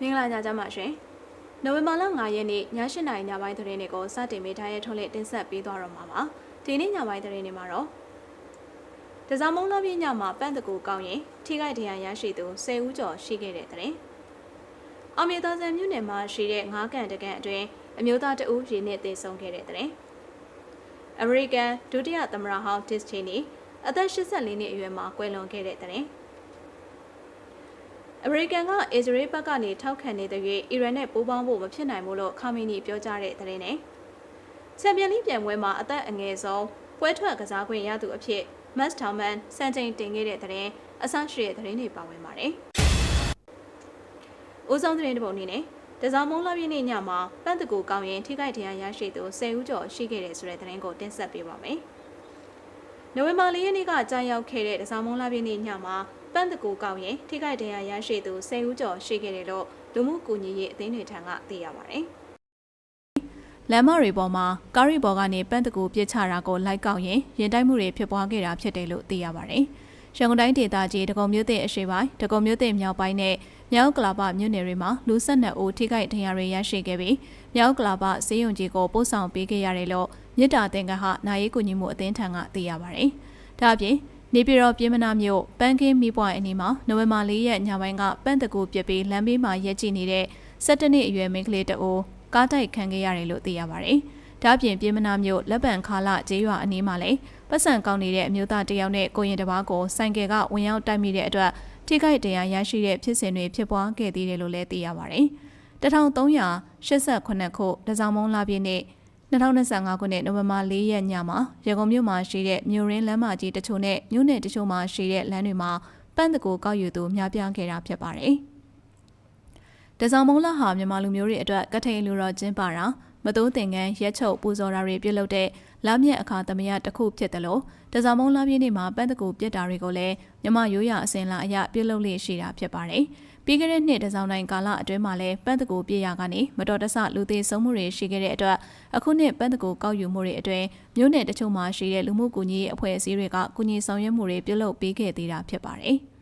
မင်္ဂလာညချမ်းပါရှင်။နိုဝင်ဘာလ9ရက်နေ့ည8:00နာရီညပိုင်းသတင်းတွေကိုစတင်မိထားရဲ့ထုတ်လင်းတင်ဆက်ပေးသွားတော့မှာပါ။ဒီနေ့ညပိုင်းသတင်းတွေမှာတော့တစားမုံလပြည့်ညမှာပန့်တကူကောင်းရင်ထိခိုက်ဒဏ်ရာရရှိသူ10ဦးကျော်ရှိခဲ့တဲ့သတင်း။အောင်မြေသားစံမြို့နယ်မှာရှိတဲ့ငါးကန်တကန်အတွင်းအမျိုးသားတအူးရေနစ်သေဆုံးခဲ့တဲ့သတင်း။ American ဒုတိယသမ္မတဟောင်း Dick Cheney အသက်84နှစ်အရွယ်မှာကွယ်လွန်ခဲ့တဲ့သတင်း။ အမေရိကန်ကအစ္စရေးဘက်ကနေထောက်ခံနေတဲ့၍အီရန်နဲ့ပူးပေါင်းဖို့မဖြစ်နိုင်ဘူးလို့ခါမီနီပြောကြားတဲ့သတင်းနဲ့ချန်ပီယံလိပြိုင်ပွဲမှာအသက်အငယ်ဆုံးပွဲထွက်ကစားခွင့်ရသူအဖြစ်မတ်ထောင်မန်စံချိန်တင်ခဲ့တဲ့သတင်းအဆရှိတဲ့သတင်းတွေပါဝင်ပါတယ်။ဦးဆောင်သတင်းတစ်ပုဒ်အနေနဲ့တစားမုံလာပြည့်နေ့ညမှာပန့်တကူကောင်းရင်ထိခိုက်ဒဏ်ရာရရှိသူ10ဦးကျော်ရှိခဲ့တယ်ဆိုတဲ့သတင်းကိုတင်ဆက်ပေးပါမယ်။နိုဝင်ဘာလရက်နေ့ကကြာရောက်ခဲ့တဲ့တစားမုံလာပြည့်နေ့ညမှာ ပန်းတကူကောက်ရင်ထိခိုက်ဒဏ်ရာရရှိသူ10ဦးကျော်ရှိခဲ့တယ်လို့လူမှုကူညီရေးအသင်းတွေထံကသိရပါတယ်။လမ်းမတွေပေါ်မှာကားရီပေါ်ကနေပန်းတကူပြစ်ချတာကိုလိုက်ကောက်ရင်ရင်တိုက်မှုတွေဖြစ်ပွားခဲ့တာဖြစ်တယ်လို့သိရပါတယ်။ရန်ကုန်တိုင်းဒေသကြီးတကုံမြို့သစ်အရှိပိုင်းတကုံမြို့သစ်မြောက်ပိုင်းနဲ့မြောက်ကလာပမြို့နယ်တွေမှာလူ၁၂ဦးထိခိုက်ဒဏ်ရာတွေရရှိခဲ့ပြီးမြောက်ကလာပစေယုံကြီးကိုပို့ဆောင်ပေးခဲ့ရတယ်လို့မြစ်တာတင်ကဟနာရေးကူညီမှုအသင်းထံကသိရပါတယ်။ဒါအပြင် နေပြည်တော်ပြည်မနာမြို့ပန်းကင်းမီးပွိုင်အနီးမှာနိုဝင်ဘာ၄ရက်ညပိုင်းကပန်းတကူပြစ်ပြီးလမ်းဘေးမှာရက်ကြည့်နေတဲ့17နှစ်အရွယ်မိန်းကလေးတအိုးကားတိုက်ခံခဲ့ရတယ်လို့သိရပါတယ်။ဒါ့အပြင်ပြည်မနာမြို့လက်ပံခါလကျေးရွာအနီးမှာလည်းပတ်စံကောင်းနေတဲ့အမျိုးသားတယောက်နဲ့ကိုရင်တစ်ပါးကိုစိုင်ကယ်ကဝင်ရောက်တိုက်မိတဲ့အတွက်ထိခိုက်ဒဏ်ရာရရှိတဲ့ဖြစ်စဉ်တွေဖြစ်ပွားခဲ့သေးတယ်လို့လည်းသိရပါတယ်။1388ခုတစောင်းမုံလာပြည့်နေ့ 2025ခုနှစ်နိုဝင်ဘာ4ရက်ညမှာရန်ကုန်မြို့မှာရှိတဲ့မြို့ရင်းလမ်းမကြီးတချို့နဲ့မြို့နယ်တချို့မှာရှိတဲ့လမ်းတွေမှာပန်းတကူကောက်ယူသူများပြားခဲ့တာဖြစ်ပါတယ်။တစောင်းမုံလာဟာမြန်မာလူမျိုးတွေအတွက်ကထိန်လူတော်ကျင်းပါတာ မတိုးသင်္ကန်းရက်ချုပ်ပူဇော်တာတွေပြုလုပ်တဲ့လမ်းမြတ်အခါသမယတစ်ခုဖြစ်တယ်လို့တစောင်းမုံလာပြည့်နေ့မှာပန်းတကူပြစ်တာတွေကိုလည်းမြမရိုးရအစဉ်လာအရပြုလုပ်လေ့ရှိတာဖြစ်ပါတယ်။ပြီးခဲ့တဲ့နှစ်တစောင်းတိုင်းကာလအတွင်းမှာလည်းပန်းတကူပြည့်ရကနေမတော်တဆလူသေးဆုံးမှုတွေရှိခဲ့တဲ့အတွက်အခုနှစ်ပန်းတကူကောက်ယူမှုတွေအတွင်းမြို့နယ်တချို့မှာရှိတဲ့လူမှုကူညီရေးအဖွဲ့အစည်းတွေကကူညီဆောင်ရွက်မှုတွေပြုလုပ်ပေးခဲ့သေးတာဖြစ်ပါတယ်။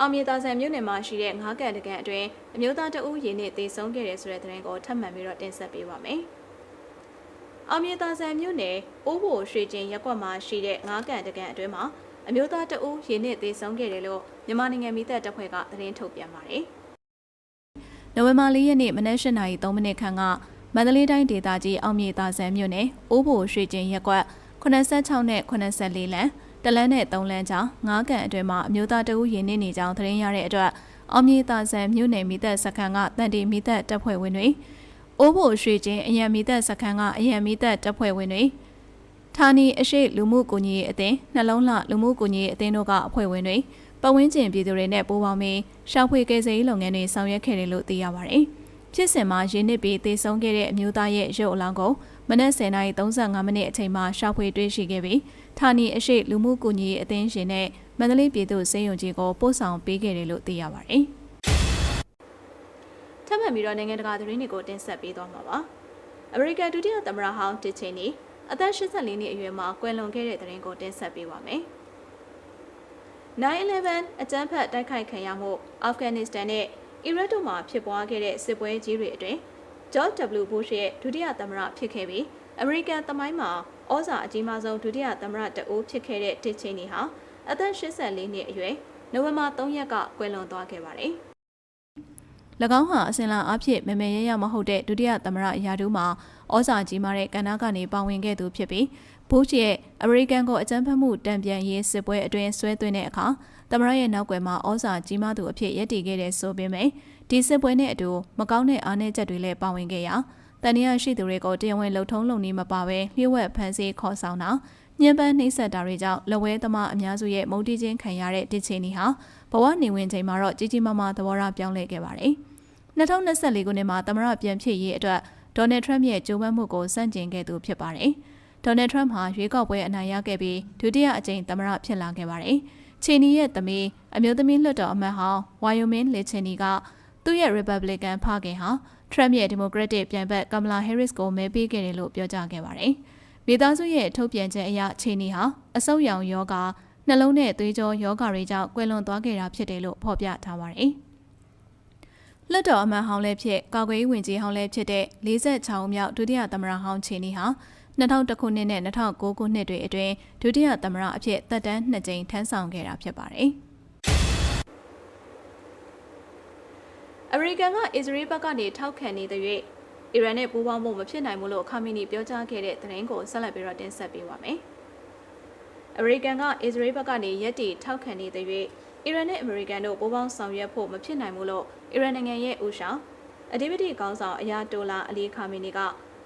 အောင်မြေသားဆန်မြို့နယ်မှာရှိတဲ့ငါးကန်တကန်အတွင်းအမျိုးသားတဦးရင်းနဲ့တေဆုံးခဲ့တယ်ဆိုတဲ့သတင်းကိုထပ်မံပြီးတော့တင်ဆက်ပေးပါမယ်။အောင်မြေသားဆန်မြို့နယ်အိုးဘိုရွှေကျင်ရက်ကွက်မှာရှိတဲ့ငါးကန်တကန်အတွင်းမှာအမျိုးသားတဦးရင်းနဲ့သေဆုံးခဲ့တယ်လို့မြန်မာနိုင်ငံမိသက်တပ်ဖွဲ့ကသတင်းထုတ်ပြန်ပါတယ်။နိုဝင်ဘာ၄ရက်နေ့မနက်၈နာရီ3မိနစ်ခန့်ကမန္တလေးတိုင်းဒေသကြီးအောင်မြေသာဆန်မြို့နယ်အိုးဘိုရွှေကျင်ရက်ကွက်86နဲ့84လမ်း တလန်းနဲ့3လမ်းကြားငါးကန်အတွင်းမှာအမျိုးသားတဦးရင်းနေနေကြောင်းသတင်းရတဲ့အတွက်အောင်မြေသာဆန်မြို့နယ်မိသက်စခန်းကတန်တီမိသက်တပ်ဖွဲ့ဝင်တွေအိုးဘိုရွှေကျင်အရန်မိသက်စခန်းကအရန်မိသက်တပ်ဖွဲ့ဝင်တွေဌာနီအရှိလူမှုကူညီရေးအသင်းနှလုံးလှလူမှုကူညီရေးအသင်းတို့ကအဖွဲ့ဝင်တွေပတ်ဝန်းကျင်ပြည်သူတွေနဲ့ပူးပေါင်းပြီးရှောက်ဖွေကယ်ဆယ်ရေးလုပ်ငန်းတွေဆောင်ရွက်ခဲ့တယ်လို့သိရပါတယ်။ ဖြစ်စဉ်မှာရင်းနစ်ပြီးသေဆုံးခဲ့တဲ့အမျိုးသားရဲ့ရုပ်အလောင်းကိုမနက်10:35မိနစ်အချိန်မှာရှောက်ဖွေတွေ့ရှိခဲ့ပြီးဌာနီအရှိလူမှုကူညီရေးအသင်းရှင်နဲ့မန္တလေးပြည်သူ့စေယုံကြီးကိုပို့ဆောင်ပေးခဲ့တယ်လို့သိရပါတယ်။ထပ်မံပြီးတော့နိုင်ငံတကာသတင်းတွေကိုတင်ဆက်ပေးသွားမှာပါ။အမေရိကန်ဒုတိယသမ္မတဟောင်းတစ်ချိန်နီအသက်84နှစ်အရွယ်မှာကွယ်လွန်ခဲ့တဲ့သတင်းကိုတင်ဆက်ပေးပါမယ်။9/11အကြမ်းဖက်တိုက်ခိုက်ခံရမှုအာဖဂန်နစ္စတန်နဲ့ အီရတ်တို့မှာဖြစ်ပွားခဲ့တဲ့စစ်ပွဲကြီးတွေအတွင်း George W. Bush ရဲ့ဒုတိယသမ္မတဖြစ်ခဲ့ပြီးအမေရိကန်သမိုင်းမှာဩဇာအကြီးမားဆုံးဒုတိယသမ္မတတဦးဖြစ်ခဲ့တဲ့တစ်ချင်းနီဟာအသက်84နှစ်အရွယ်နိုဝင်ဘာ3ရက်ကကွယ်လွန်သွားခဲ့ပါတယ်။၎င်းဟာအစဉ်လာအဖြစ်မမေရရမဟုတ်တဲ့ဒုတိယသမ္မတရာထူးမှာဩဇာကြီးမားတဲ့ကဏ္ဍကနေပါဝင်ခဲ့သူဖြစ်ပြီးဘိုးချ်ရဲ့အမေရိကန်ကိုအကြမ်းဖက်မှုတံပြန်ရေးစစ်ပွဲအတွင်းဆွဲသွင်းတဲ့အခါ သမ္မတရဲ့နောက်ွယ်မှာဩဇာကြီးမားသူအဖြစ်ရည်တည်ခဲ့တဲ့ဆိုပေမဲ့ဒီစစ်ပွဲနဲ့အတူမကောင်းတဲ့အားနည်းချက်တွေလည်းပါဝင်ခဲ့ရာတန်ရာရှိသူတွေကိုတရားဝင်လှုပ်ထုံးလုံနေမပါဘဲလျှို့ဝှက်ဖန်ဆီးခေါ်ဆောင်တာညှဉ်းပန်းနှိပ်စက်တာတွေကြောင့်လက်ဝဲသမားအများစုရဲ့မုန်တီးချင်းခံရတဲ့တစ်ချိန်นี้ဟာဘဝနေဝင်ချိန်မှာတော့ကြီးကြီးမားမားသဘောထားပြောင်းလဲခဲ့ပါတယ်။2024ခုနှစ်မှာသမရပြန်ဖြစ်ရေးအတွက်ဒေါ်နယ်ထရမ့်ရဲ့ကြိုးပမ်းမှုကိုစန့်ကျင်ခဲ့သူဖြစ်ပါတယ်။ဒေါ်နယ်ထရမ့်ဟာရွေးကောက်ပွဲအနိုင်ရခဲ့ပြီးဒုတိယအကြိမ်သမရဖြစ်လာခဲ့ပါတယ်။ ချီနီရဲ့သမီးအမျိုးသမီးလွှတ်တော်အမတ်ဟောင်းဝါယိုမင်းလေချီနီကသူ့ရဲ့ Republican ဖခင်ဟာထရမ့်ရဲ့ Democratic ပြိုင်ဘက်ကမ်မလာဟဲရစ်ကိုမဲပေးခဲ့တယ်လို့ပြောကြားခဲ့ပါတယ်။မိသားစုရဲ့ထုတ်ပြန်ချက်အရချီနီဟာအဆုတ်ရောင်ယောဂနှလုံးနဲ့သွေးကြောယောဂတွေကြောင့်ကွယ်လွန်သွားခဲ့တာဖြစ်တယ်လို့ဖော်ပြထားပါတယ်။လက်တော်အမတ်ဟောင်းလည်းဖြစ်ကာကွယ်ရေးဝန်ကြီးဟောင်းလည်းဖြစ်တဲ့46ဦးမြောက်ဒုတိယသမ္မတဟောင်းချီနီဟာ 2000ခုနှစ်နဲ့2009ခုနှစ်တွေအတွင်းဒုတိယသမ္မတအဖြစ်သက်တမ်း2ကြိမ်ထမ်းဆောင်ခဲ့တာဖြစ်ပါတယ်။အမေရိကန်ကအစ္စရေးဘက်ကနေထောက်ခံနေတဲ့၍အီရန်နဲ့ပူးပေါင်းမှုမဖြစ်နိုင်ဘူးလို့ခါမီနီပြောကြားခဲ့တဲ့သတင်းကိုဆက်လက်ပြီးတော့တင်ဆက်ပေးပါမယ်။အမေရိကန်ကအစ္စရေးဘက်ကနေရက်တီထောက်ခံနေတဲ့၍အီရန်နဲ့အမေရိကန်တို့ပူးပေါင်းဆောင်ရွက်ဖို့မဖြစ်နိုင်ဘူးလို့အီရန်နိုင်ငံရဲ့ဥဆောင်အဒီဗတီကောင်းဆောင်အယာတိုလာအလီခါမီနီက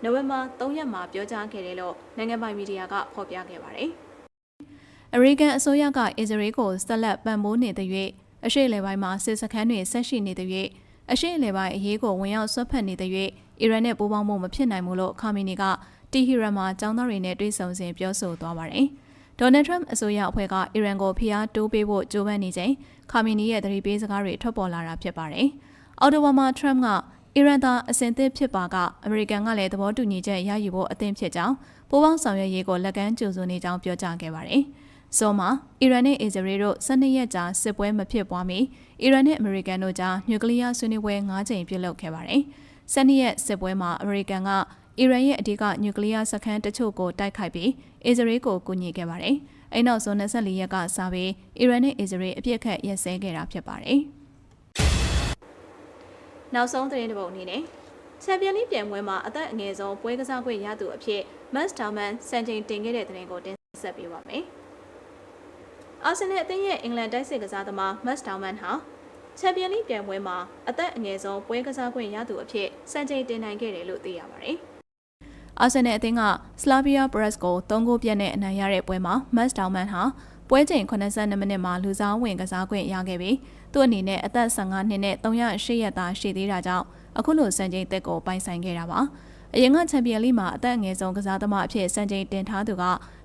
နိုဝင်ဘာ3ရက်မှာပြောကြားခဲ့တယ်လို့နိုင်ငံပိုင်မီဒီယာကဖော်ပြခဲ့ပါတယ်။အမေရိကန်အစိုးရကအစ္စရေးကိုဆက်လက်ပံ့ပိုးနေတဲ့၍အရှေ့အလယ်ပိုင်းမှာစစ်စခန်းတွေဆက်ရှိနေတဲ့၍အရှေ့အလယ်ပိုင်းအရေးကိုဝင်ရောက်ဆွတ်ဖက်နေတဲ့၍အီရန်နဲ့ပူးပေါင်းမှုမဖြစ်နိုင်ဘူးလို့ခါမီနီကတီဟီရန်မှာចောင်းသားတွေနဲ့တွေ့ဆုံစဉ်ပြောဆိုသွားပါတယ်။ဒေါ်နယ်ထရမ်အစိုးရအဖွဲ့ကအီရန်ကိုဖိအားတိုးပေးဖို့ကြိုးပမ်းနေချိန်ခါမီနီရဲ့သတိပေးစကားတွေထွက်ပေါ်လာတာဖြစ်ပါတယ်။အော်တိုဝါမှာထရမ်က အီရန်သားအစင်သစ်ဖြစ်ပါကအမေရိကန်ကလည်းသဘောတူညီချက်ရယူဖို့အသင့်ဖြစ်ကြောင်းပူးပေါင်းဆောင်ရွက်ရေးကိုလက်ကမ်းကြိုဆိုနေကြောင်းပြောကြားခဲ့ပါတယ်။ဆိုမှာအီရန်နဲ့အစ္စရေးတို့12ရက်ကြာစစ်ပွဲမဖြစ်ပွားမီအီရန်နဲ့အမေရိကန်တို့ကြားနျူကလ িয়ার ဆွေးနွေးပွဲ9ကြိမ်ပြုလုပ်ခဲ့ပါတယ်။12ရက်စစ်ပွဲမှာအမေရိကန်ကအီရန်ရဲ့အဓိကနျူကလ িয়ার စခန်းတချို့ကိုတိုက်ခိုက်ပြီးအစ္စရေးကိုကူညီခဲ့ပါတယ်။အဲနောက်ဆုံး24ရက်ကစပြီးအီရန်နဲ့အစ္စရေးအပြစ်ခတ်ရက်စဲခဲ့တာဖြစ်ပါတယ်။ နောက်ဆုံးသတင်းတစ်ပုဒ်အနေနဲ့ချန်ပီယံလိပြိုင်ပွဲမှာအသက်အငယ်ဆုံးပွဲကစားခွင့်ရသူအဖြစ်မတ်တာမန်စံချိန်တင်ခဲ့တဲ့သတင်းကိုတင်ဆက်ပေးပါမယ်။အာဆင်နယ်အသင်းရဲ့အင်္ဂလန်တိုက်စစ်ကစားသမားမတ်တာမန်ဟာချန်ပီယံလိပြိုင်ပွဲမှာအသက်အငယ်ဆုံးပွဲကစားခွင့်ရသူအဖြစ်စံချိန်တင်နိုင်ခဲ့တယ်လို့သိရပါတယ်။အာဆင်နယ်အသင်းကစလာဗီယာဘရက်စ်ကို3ဂိုးပြတ်နဲ့အနိုင်ရတဲ့ပွဲမှာမတ်တာမန်ဟာပွဲချိန်82မိနစ်မှာလူစားဝင်ကစားခွင့်ရခဲ့ပြီး သူ့အနေနဲ့အသက်15နှစ်နဲ့308ရက်သားရှိသေးတာကြောင့်အခုလိုစံချိန်သက်ကိုပိုင်ဆိုင်ခဲ့တာပါ။အရင်ကချန်ပီယံလိမှာအသက်အငယ်ဆုံးကစားသမားအဖြစ်စံချိန်တင်ထားသူက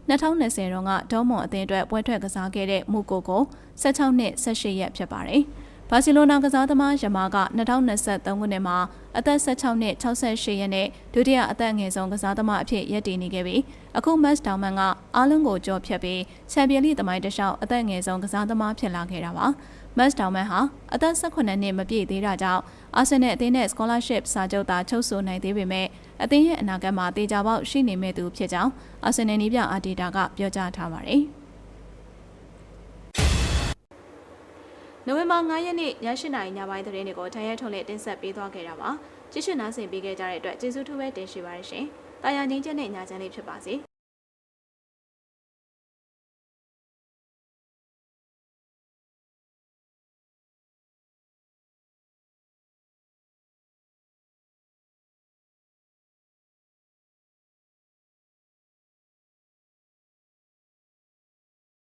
2020တုန်းကဒေါမွန်အသင်းအတွက်ပွဲထွက်ကစားခဲ့တဲ့မူကိုကို16နှစ်18ရက်ဖြစ်ပါတယ်။ဘာစီလိုနာကစားသမားယမာက2023ခုနှစ်မှာအသက်16နှစ်68ရက်နဲ့ဒုတိယအသက်ငယ်ဆုံးကစားသမားအဖြစ်ရပ်တည်နေခဲ့ပြီးအခုမတ်ဒေါမန်ကအားလုံးကိုကြော်ဖြတ်ပြီးချန်ပီယံလိသမိုင်းတစ်လျှောက်အသက်ငယ်ဆုံးကစားသမားဖြစ်လာခဲ့တာပါ မတ်ဒေါမန်ဟာအသက်18နှစ်မပြည့်သေးတာကြောင့်အာဆင်နယ်အသင်းနဲ့ scholarship စာချုပ်သာချုပ်ဆိုနိုင်သေးပေမဲ့အသင်းရဲ့အနာဂတ်မှာတေချာပေါက်ရှိနေမဲ့သူဖြစ်ကြောင်းအာဆင်နယ်နီးပြအာဒေတာကပြောကြားထားပါတယ်နိုဝင်ဘာ9ရက်နေ့ည8:00နာရီညပိုင်းသတင်းတွေကိုထရဲထုံနဲ့တင်ဆက်ပေးသွားခဲ့တာပါကြည့်ရှုနားဆင်ပေးခဲ့ကြတဲ့အတွက်ကျေးဇူးထူးပဲတင်ရှိပါတယ်ရှင်။တာယာငင်းချက်နဲ့ညချမ်းလေးဖြစ်ပါစေ။